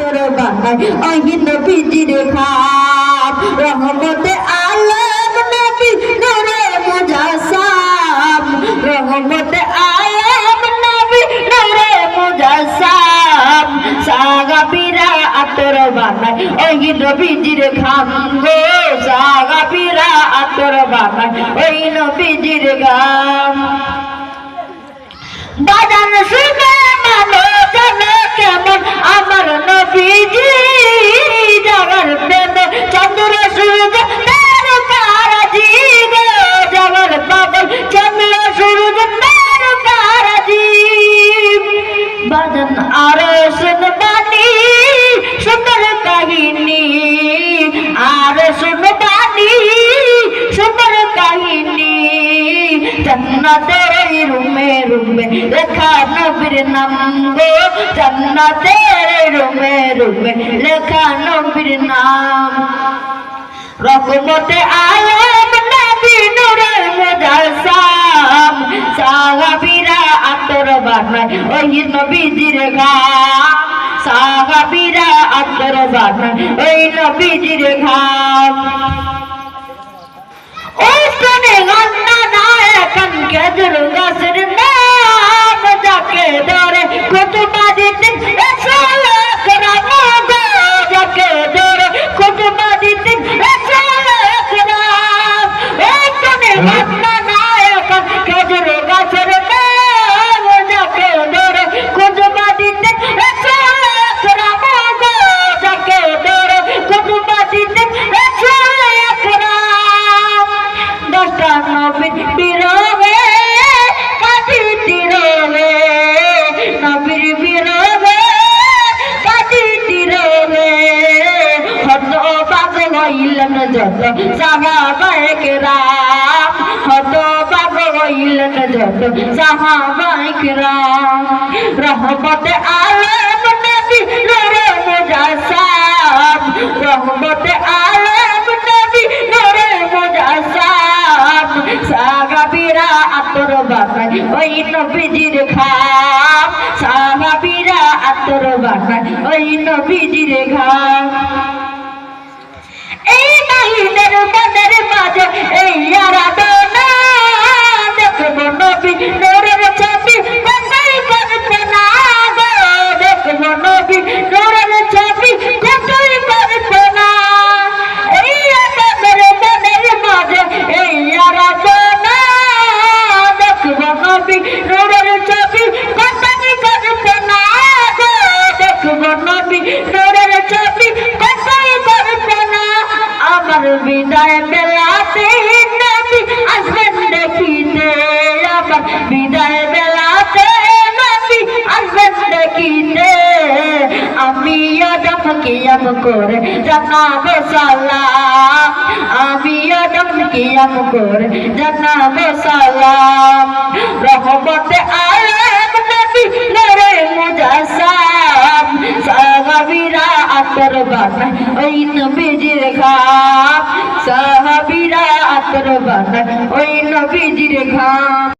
আতর বানাই ওই নবীজির খাপ, রহমতে আলম নবী রহমতে আলম নবী আতর বানাই ওই নবীজির খাম গো। সাগাবিরা আতর ওই নবীজির গাম আর শুনবানি সুন্দর কাহিনী। জান্নাতের রুমে রুমে লেখা নবীর নাম গো। জান্নাতের রুমে রুমে লেখা নবীর নাম। রকমতে আলম নবী নূরে মুজাসাম সাহাবীরা আতর বানায় ওই নবীজির ঘাম। সাহাবীরা আতর বানায় ওই নবীজির হইলেন যত সাহাবায়ক রাম হত বাগ হইলেন যত সাহাবায়ক রাম রহমতে আলম নবী নূরে মুজাসাম রহমতে আলম নবী নূরে মুজাসাম সাহাবীরা আতর বানায় ওই নবীজির খাম সাহাবীরা আতর বানায় ওই নবীজির খাম এই মাহিনের মনের মাঝে এই আরাধনা। দেখব নবী, নূরের ছবি কোথায় করতে না গো দেখব নবী, নূরের ছবি কোথায় করতে না এই আমাদের মনের মাঝে এই আরাধনা। দেখব নবী, নূরের ছবি কোথায় করতে না গো দেখব নবী বিদায় বেলাতে নবী আসবেন দেখিতে আমার বিদায় বেলাতে নবী আসবেন দেখিতে আমি আদম কিয়াম করে জানাব সালাম। আমি আদম কিয়াম করে জানাব সালাম। রহমতে আলম নবী নরে মুজাসাম। সাহাবীরা আতর বানায় ওই নবীজির বানায় ওই নবীজির ঘাম।